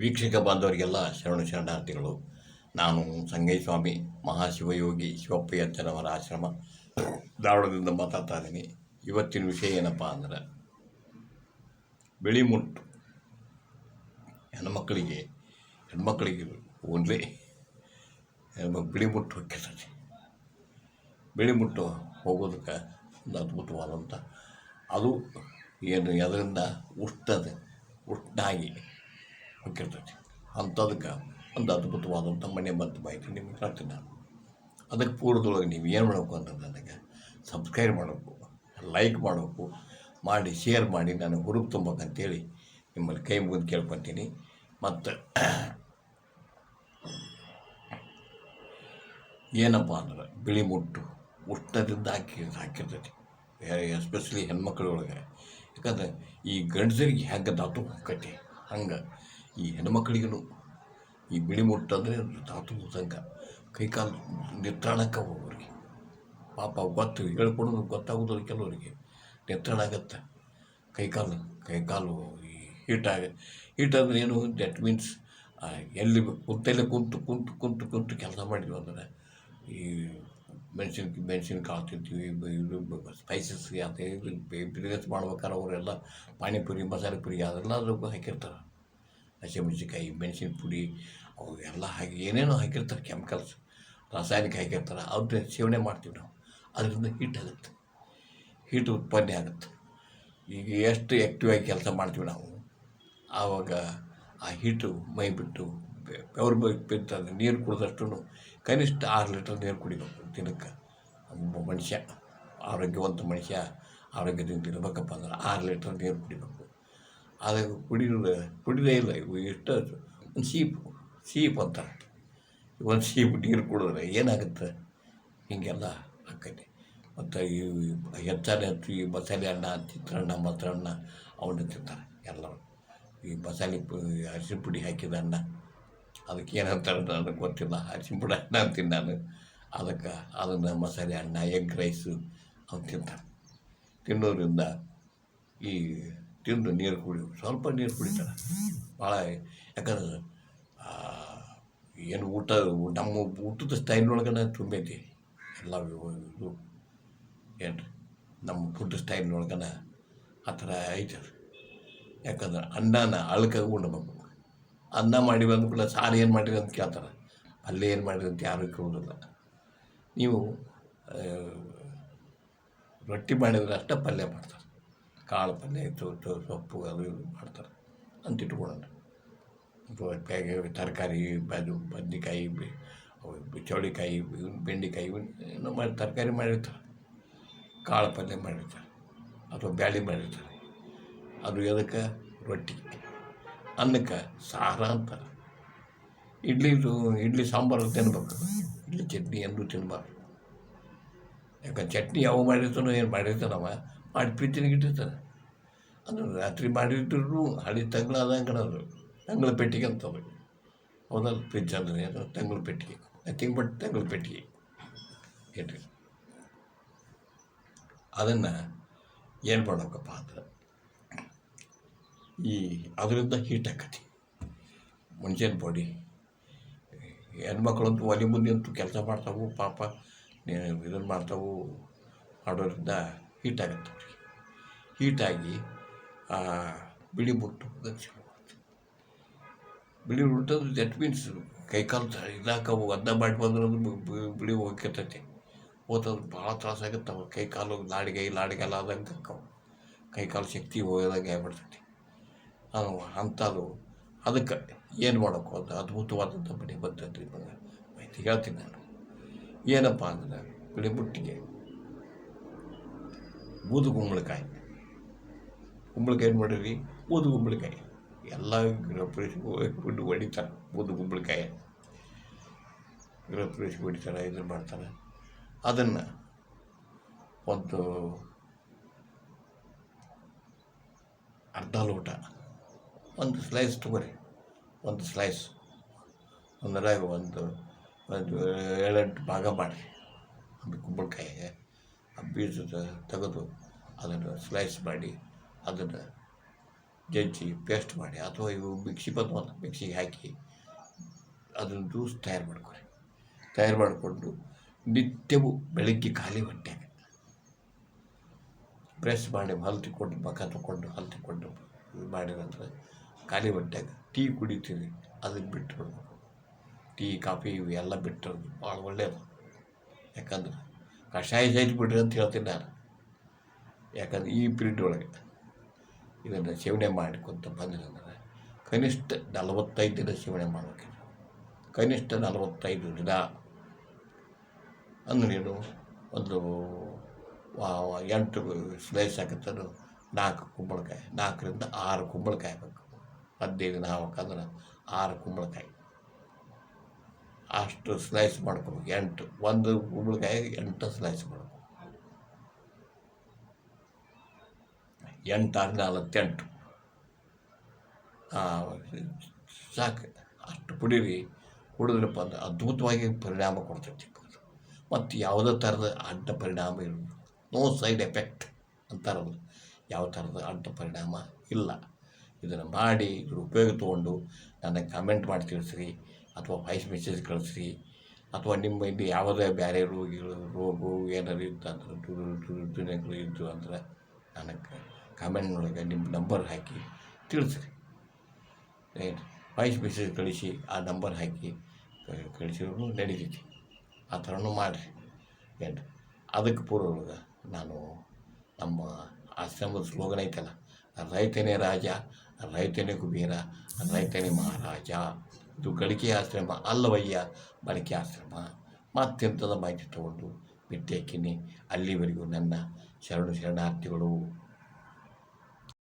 ವೀಕ್ಷಕ ಬಾಂಧವರಿಗೆಲ್ಲ ಶರಣ ಶರಣಾರ್ಥಿಗಳು, ನಾನು ಸಂಗಯ್ಯಸ್ವಾಮಿ ಮಹಾಶಿವಯೋಗಿ ಶಿವಪ್ಪಯ್ಯನವರ ಆಶ್ರಮ ಧಾರವಾಡದಿಂದ ಮಾತಾಡ್ತಾ ಇದ್ದೀನಿ. ಇವತ್ತಿನ ವಿಷಯ ಏನಪ್ಪ ಅಂದ್ರೆ ಬಿಳಿಮುಟ್ಟು ಹೆಣ್ಮಕ್ಕಳಿಗೆ ಹೆಣ್ಮಕ್ಳಿಗೆ ಓನ್ಲಿ ಬಿಳಿಮುಟ್ಟು ಹೊಕ್ಕಿರ್ತದೆ ಬಿಳಿಮುಟ್ಟು ಹೋಗೋದಕ್ಕೆ ಒಂದು ಅದ್ಭುತವಾದಂಥ, ಅದು ಏನು, ಅದರಿಂದ ಉಷ್ಣದ ಉಷ್ಟಾಗಿ ಹೊಕ್ಕಿರ್ತೈತಿ ಅಂಥದಕ್ಕೆ ಒಂದು ಅದ್ಭುತವಾದಂಥ ಮನೆ ಬಂತು ಮಾಹಿತಿ ನಿಮ್ಗೆ ಹೇಳ್ತೀನಿ ನಾನು. ಅದಕ್ಕೆ ಪೂರ್ವದೊಳಗೆ ನೀವು ಏನು ಮಾಡಬೇಕು ಅಂದ್ರೆ ನನಗೆ ಸಬ್ಸ್ಕ್ರೈಬ್ ಮಾಡಬೇಕು, ಲೈಕ್ ಮಾಡಬೇಕು, ಮಾಡಿ, ಶೇರ್ ಮಾಡಿ ನನಗೆ ಹುರುಪು ತುಂಬಬೇಕಂತೇಳಿ ನಿಮ್ಮಲ್ಲಿ ಕೈ ಮುಗಿದು ಕೇಳ್ಕೊತೀನಿ. ಮತ್ತು ಏನಪ್ಪ ಅಂದ್ರೆ ಬಿಳಿ ಮುಟ್ಟು ಉಷ್ಣದಿಂದ ಹಾಕಿ ಹಾಕಿರ್ತೈತಿ. ಎಸ್ಪೆಷಲಿ ಹೆಣ್ಮಕ್ಳೊಳಗೆ. ಯಾಕಂದ್ರೆ ಈ ಗಂಡಸರಿಗೆ ಹೆಂಗೆ ದಾತು ಹೋಗ್ತೈತಿ ಹಂಗೆ ಈ ಹೆಣ್ಮಕ್ಳಿಗೂ ಈ ಬಿಳಿ ಮುಟ್ಟಂದರೆ ತಾತು ಸಂಘ ಕೈಕಾಲು ನಿತ್ರಾಣಕ್ಕೆ ಹೋಗೋರಿಗೆ. ಪಾಪ ಗೊತ್ತು ಹೇಳ್ಕೊಡೋದು ಗೊತ್ತಾಗೋದಿಲ್ಲ ಕೆಲವರಿಗೆ. ನಿತ್ರಾಣ ಆಗತ್ತೆ ಕೈಕಾಲು ಕೈಕಾಲು ಈ ಹೀಟಾಗ ಹೀಟ್ ಅಂದ್ರೆ ಏನು? ದಟ್ ಮೀನ್ಸ್ ಎಲ್ಲಿ ಕುಂತಲ್ಲೇ ಕುಂತು ಕುಂತು ಕುಂತು ಕುಂತು ಕೆಲಸ ಮಾಡಿದ್ವಿ ಅಂದ್ರೆ ಈ ಮೆಣಸಿನ ಮೆಣಸಿನ ಕಾಳು ತಿಂತೀವಿ ಇದು ಸ್ಪೈಸಸ್ ಅದೇ ಇದು ಮಾಡ್ಬೇಕಾದ್ರೆ ಅವರೆಲ್ಲ ಪಾನಿಪುರಿ ಮಸಾಲೆ ಪುರಿ ಅದೆಲ್ಲ ಅದಕ್ಕೆ ಹಾಕಿರ್ತಾರೆ. ಹಸಿಮೆಣಸಿನ್ಕಾಯಿ ಮೆಣಸಿನ ಪುಡಿ, ಅವು ಎಲ್ಲ ಹಾಕಿ ಏನೇನೋ ಹಾಕಿರ್ತಾರೆ ಕೆಮಿಕಲ್ಸ್, ರಾಸಾಯನಿಕ ಹಾಕಿರ್ತಾರೆ ಅದನ್ನ ಸೇವನೆ ಮಾಡ್ತೀವಿ ನಾವು. ಅದರಿಂದ ಹೀಟ್ ಆಗುತ್ತೆ. ಹೀಟ್ ಉತ್ಪನ್ನ ಆಗುತ್ತೆ. ಈಗ ಎಷ್ಟು ಆ್ಯಕ್ಟಿವ್ ಆಗಿ ಕೆಲಸ ಮಾಡ್ತೀವಿ ನಾವು, ಆವಾಗ ಆ ಹೀಟು ಮೈ ಬಿಟ್ಟು ಬೆವ್ರ ಬಿಟ್ಟು ನೀರು ಕುಡಿದಷ್ಟು ಕನಿಷ್ಠ ಆರು ಲೀಟರ್ ನೀರು ಕುಡಿಬೇಕು ದಿನಕ್ಕೆ. ಒಬ್ಬ ಮನುಷ್ಯ, ಆರೋಗ್ಯವಂತ ಮನುಷ್ಯ ಆರೋಗ್ಯದಿಂದ ಇರಬೇಕಪ್ಪ ಅಂದ್ರೆ ಆರು ಲೀಟರ್ ನೀರು ಕುಡಿಬೇಕು. ಅದು ಕುಡಿಯೋದು, ಕುಡಿದೇ ಇಲ್ಲ, ಇವು ಎಷ್ಟು ಒಂದು ಸೀಪು, ಸೀಪ್ ಅಂತಾರೆ ಒಂದು ಸೀಪ್ ನೀರು ಕುಡಿದ್ರೆ ಏನಾಗುತ್ತೆ? ಹೀಗೆಲ್ಲ ಆಕೈತಿ. ಮತ್ತು ಈ ಹೆಚ್ಚಾನೆ ಹೆಚ್ಚು ಈ ಮಸಾಲೆ ಅಣ್ಣ ಚಿತ್ರಾನ್ನ ಮೊಸರನ್ನ ಅವನ್ನ ತಿಂತಾರೆ ಎಲ್ಲರೂ. ಈ ಮಸಾಲೆ ಅರಿಶಿನ ಪುಡಿ ಹಾಕಿದ ಅನ್ನ ಅದಕ್ಕೆ ಏನಂತಾರೆ ನನಗೆ ಗೊತ್ತಿಲ್ಲ. ಅರಿಶಿನ ಪುಡಿ ಅನ್ನ ಅಂತೀನಿ ನಾನು. ಅದಕ್ಕೆ ಅದನ್ನು ಮಸಾಲೆ ಅಣ್ಣ, ಎಗ್ ರೈಸು ಅವ್ನು ತಿಂತಾರೆ. ತಿನ್ನೋದ್ರಿಂದ ಈ ತಿಂದು ನೀರು ಕುಡಿ, ಸ್ವಲ್ಪ ನೀರು ಕುಡಿತಾರೆ. ಭಾಳ ಯಾಕಂದ್ರೆ ಏನು ಊಟ, ನಮ್ಮ ಊಟದ ಸ್ಟೈಲ್ನೊಳಗನ ತುಂಬೈತಿ. ಎಲ್ಲ ಇದು ಏನು ನಮ್ಮ ಫುಡ್ ಸ್ಟೈಲ್ನೊಳಗನ ಆ ಥರ ಐತೆ ಯಾಕಂದ್ರೆ ಅನ್ನನ ಅಳ್ಕಾಗಿ ಉಣ್ಬೇಕು ಅನ್ನ ಮಾಡಿ ಬಂದ್ಕೂಡ ಸಾರು ಏನು ಮಾಡಿರಿ ಅಂತ ಕೇಳ್ತಾರೆ. ಅಲ್ಲೇ ಏನು ಮಾಡಿರಿ ಅಂತ ಯಾರೂ ಕೇಳೋದಿಲ್ಲ. ನೀವು ರೊಟ್ಟಿ ಮಾಡಿದ್ರೆ ಅಷ್ಟೇ ಪಲ್ಯ ಮಾಡ್ತಾರೆ. ಕಾಳು ಪಲ್ಯ ಸೊಪ್ಪು ಅದು ಇದು ಮಾಡ್ತಾರೆ. ಅಂತ ಇಟ್ಕೊಳ್ಳೋಣ ತರಕಾರಿ ಅದು ಬದ್ನೆಕಾಯಿ ಚೌಳಿಕಾಯಿ ಬೆಂಡೆಕಾಯಿ, ಏನೋ ಮಾಡಿ ತರಕಾರಿ ಮಾಡಿರ್ತಾರೆ. ಕಾಳು ಪಲ್ಯ ಮಾಡಿರ್ತಾರೆ. ಅಥವಾ ಬ್ಯಾಳಿ ಮಾಡಿರ್ತಾರೆ. ಅದು ಎದಕ್ಕೆ? ರೊಟ್ಟಿ. ಅನ್ನಕ್ಕೆ ಸಾರ ಅಂತಾರೆ. ಇಡ್ಲಿದು ಇಡ್ಲಿ ಸಾಂಬಾರು ತಿನ್ಬೇಕು. ಇಡ್ಲಿ ಚಟ್ನಿ ಎಂದು ತಿನ್ನಬಾರ್ದು ಯಾಕಂದ್ರೆ ಚಟ್ನಿ ಯಾವ ಮಾಡಿರ್ತಾನೋ, ಏನು ಮಾಡಿರ್ತಾನವ ಮಾಡಿ ಇಟ್ಟಿರ್ತಾರೆ ಅದು ರಾತ್ರಿ ಮಾಡಿಟ್ಟರು ಹಳಿ ತಂಗ್ಳ ಆದಂಗೆ ಅದು ತಂಗಳ ಪೆಟ್ಟಿಗೆ ಅಂತವೆ ಹೌದಲ್ಲ, ಫ್ರಿಜ್ ಅಂದ್ರೆ ಅದು ತಂಗಳ ಪೆಟ್ಟಿಗೆ. ನಥಿಂಗ್ ಬಟ್ ತಂಗಳ ಪೆಟ್ಟಿಗೆ. ಏನ್ರಿ ಅದನ್ನು ಏನು ಮಾಡೋಕಪ್ಪ ಅಂದ್ರೆ, ಈ ಅದರಿಂದ ಹೀಟ್ ಆಕತಿ. ಮನುಷ್ಯನ ಬಾಡಿ ಹೆಣ್ಮಕ್ಳಂತೂ ಒಲೆ ಮುಂದೆ ಅಂತೂ ಕೆಲಸ ಮಾಡ್ತಾವು, ಪಾಪ ಇದನ್ನು ಮಾಡ್ತಾವು, ಮಾಡೋದ್ರಿಂದ ಹೀಟ್ ಆಗುತ್ತೆ ಅವ್ರಿಗೆ. ಹೀಟಾಗಿ ಬಿಳಿ ಬುಟ್ಟು ದಕ್ಷಿಣ ಬಿಳಿ ಮುಟ್ಟು ದಟ್ ಮೀನ್ಸ್ ಕೈಕಾಲು ಇದಾಕವು ಅದನ್ನ ಮಾಡಿ ಬಂದ್ರೆ ಬಿಳಿ ಹೋಗಿರ್ತೈತಿ ಹೋತಂದ್ರೆ ಭಾಳ ತ್ರಾಸಾಗುತ್ತೆ ಅವು ಕೈಕಾಲು ಲಾಡಿಗೆ ಲಾಡಿಗೆಲ್ಲ ಆದಂಗೆ ಅಕ್ಕವು ಕೈಕಾಲು ಶಕ್ತಿ ಹೋಗೋದಂಗೆ ಆಗ್ಬಿಡ್ತೈತಿ. ಅದು ಅಂಥದ್ದು. ಅದಕ್ಕೆ ಏನು ಮಾಡೋಕ್ಕೋ ಅದು ಅದ್ಭುತವಾದಂಥ ಬಿಳಿ ಬಂತೈತಿ ಇವಾಗ ಮಾಹಿತಿ ಹೇಳ್ತೀನಿ ನಾನು. ಏನಪ್ಪ ಅಂದ್ರೆ ಬಿಳಿ ಮುಟ್ಟಿಗೆ ಬೂದು ಕುಂಬಳಕಾಯಿ ಕುಂಬಳಕಾಯಿ ಏನು ಮಾಡಿರಿ ಬೂದು ಕುಂಬಳಕಾಯಿ ಎಲ್ಲ ಗೃಹ ಪ್ರವೇಶ ಫುಡ್ ಹೊಡಿತಾರೆ ಬೂದು ಕುಂಬಳಕಾಯಿ ಗೃಹ ಪ್ರವೇಶ ಹೊಡಿತಾರೆ ಇದನ್ನು ಮಾಡ್ತಾರೆ ಅದನ್ನು ಒಂದು ಅರ್ಧ ಲೋಟ ಒಂದು ಸ್ಲೈಸ್ ತಗೋರಿ ಒಂದು ಸ್ಲೈಸ್ ಒಂದರಾಗ ಒಂದು ಒಂದು ಏಳೆಂಟು ಭಾಗ ಮಾಡಿರಿ ಒಂದು ಕುಂಬಳಕಾಯಿ ಬೀಜದ ತೆಗೆದು ಅದನ್ನು ಸ್ಲೈಸ್ ಮಾಡಿ, ಅದನ್ನು ಜಜ್ಜಿ ಪೇಸ್ಟ್ ಮಾಡಿ ಅಥವಾ ಇವು ಮಿಕ್ಸಿ ಬಂದವಲ್ಲ ಮಿಕ್ಸಿಗೆ ಹಾಕಿ ಅದನ್ನು ಜ್ಯೂಸ್ ತಯಾರು ಮಾಡ್ಕೊಳ್ಳಿ. ತಯಾರು ಮಾಡಿಕೊಂಡು ನಿತ್ಯವೂ ಬೆಳಗ್ಗೆ ಖಾಲಿ ಹೊಟ್ಟೆ ಪ್ರೆಸ್ ಮಾಡಿ ಹಲ್ತಿಕೊಂಡು, ಮುಖ ತಗೊಂಡು ಹಲ್ತಿಕೊಂಡು ಮಾಡಿ ಮಾಡಿದಂದ್ರೆ ಖಾಲಿ ಹೊಟ್ಟೆಗೆ ಟೀ ಕುಡಿತೀವಿ ಅದನ್ನು ಬಿಟ್ಟು ಟೀ, ಕಾಫಿ ಇವು ಎಲ್ಲ ಬಿಟ್ಟು ಭಾಳ ಒಳ್ಳೆಯದು ಯಾಕಂದ್ರೆ ಕಷಾಯ ಬಿಡ್ರಿ ಅಂತ ಹೇಳ್ತೀನಿ ನಾನು. ಯಾಕಂದ್ರೆ ಈ ಪೀರಿಯಡ್ ಒಳಗೆ ಇದನ್ನು ಸೇವನೆ ಮಾಡಿಕೊಂತ ಬಂದ್ರೆ ಅಂದ್ರೆ ಕನಿಷ್ಠ ನಲವತ್ತೈದು ದಿನ ಸೇವನೆ ಮಾಡ್ಬೇಕು ಕನಿಷ್ಠ ನಲವತ್ತೈದು ದಿನ. ಅಂದ್ರೆ ಏನು? ಒಂದು ಎಂಟು ಸ್ಲೈಸ್ ಹಾಕತ್ತನು ನಾಲ್ಕು ಕುಂಬಳಕಾಯಿ, ನಾಲ್ಕರಿಂದ ಆರು ಕುಂಬಳಕಾಯಿ ಬೇಕು ಹದಿನೈದು ದಿನ ಆಗ್ಬೇಕಂದ್ರೆ ಆರು ಕುಂಬಳಕಾಯಿ. ಅಷ್ಟು ಸ್ಲೈಸ್ ಮಾಡ್ಕೋಬೇಕು. ಎಂಟು, ಒಂದು ಕುಂಬಳಕಾಯಿಗೆ ಎಂಟು ಸ್ಲೈಸ್ ಮಾಡ್ಬೇಕು ಎಂಟಾರು ನಲವತ್ತೆಂಟು ಸಾಕು. ಅಷ್ಟು ಕುಡೀರಿ ಕುಡಿದ್ರಪ್ಪ ಅಂದ್ರೆ ಅದ್ಭುತವಾಗಿ ಪರಿಣಾಮ ಕೊಡ್ತೈತಿ ಮತ್ತು ಯಾವುದೇ ಥರದ ಅಡ್ಡ ಪರಿಣಾಮ ಇರೋದು ನೋ ಸೈಡ್ ಎಫೆಕ್ಟ್ ಅಂತಾರಲ್ಲ. ಯಾವ ಥರದ ಅಡ್ಡ ಪರಿಣಾಮ ಇಲ್ಲ. ಇದನ್ನು ಮಾಡಿ, ಇದ್ರ ಉಪಯೋಗ ತೊಗೊಂಡು ನನಗೆ ಕಮೆಂಟ್ ಮಾಡಿ ತಿಳಿಸ್ರಿ. ಅಥವಾ ವಾಯ್ಸ್ ಮೆಸೇಜ್ ಕಳಿಸ್ರಿ ಅಥವಾ ನಿಮ್ಮ ಇಲ್ಲಿ ಯಾವುದೇ ಬೇರೆ ರೋಗಿಗಳು, ರೋಗವು ಏನಾರು ಇತ್ತಂದ್ರೆ ದುರ್ದಿನಗಳು ಇದ್ದು ಅಂದ್ರೆ ನನಗೆ ಕಮೆಂಟ್ನೊಳಗೆ ನಿಮ್ಮ ನಂಬರ್ ಹಾಕಿ ತಿಳಿಸ್ರಿ. ರೈಟ್ ವಾಯ್ಸ್ ಮೆಸೇಜ್ ಕಳಿಸಿ, ಆ ನಂಬರ್ ಹಾಕಿ ಕಳಿಸಿದ್ರು ನಡೀತೈತಿ ಆ ಥರನೂ ಮಾಡಿರಿ. ಏನು ಅದಕ್ಕೆ ಪೂರ್ವದಾಗ ನಾನು ನಮ್ಮ ಆಶ್ರಮದ ಸ್ಲೋಗನ್ ಐತಲ್ಲ, ರೈತನೇ ರಾಜ ರೈತನೇ ಕುಬೇರ ರೈತನೇ ಮಹಾರಾಜ. ಇದು ಗಳಿಕೆ ಆಶ್ರಮ ಅಲ್ಲವಯ್ಯ ಬಳಕೆ ಆಶ್ರಮ. ಮತ್ತೆಂಥದ ಮಾಹಿತಿ ತಗೊಂಡು ಬಿಟ್ಟೇಕಿನಿ. ಅಲ್ಲಿವರೆಗೂ ನನ್ನ ಶರಣು ಶರಣಾರ್ಥಿಗಳು.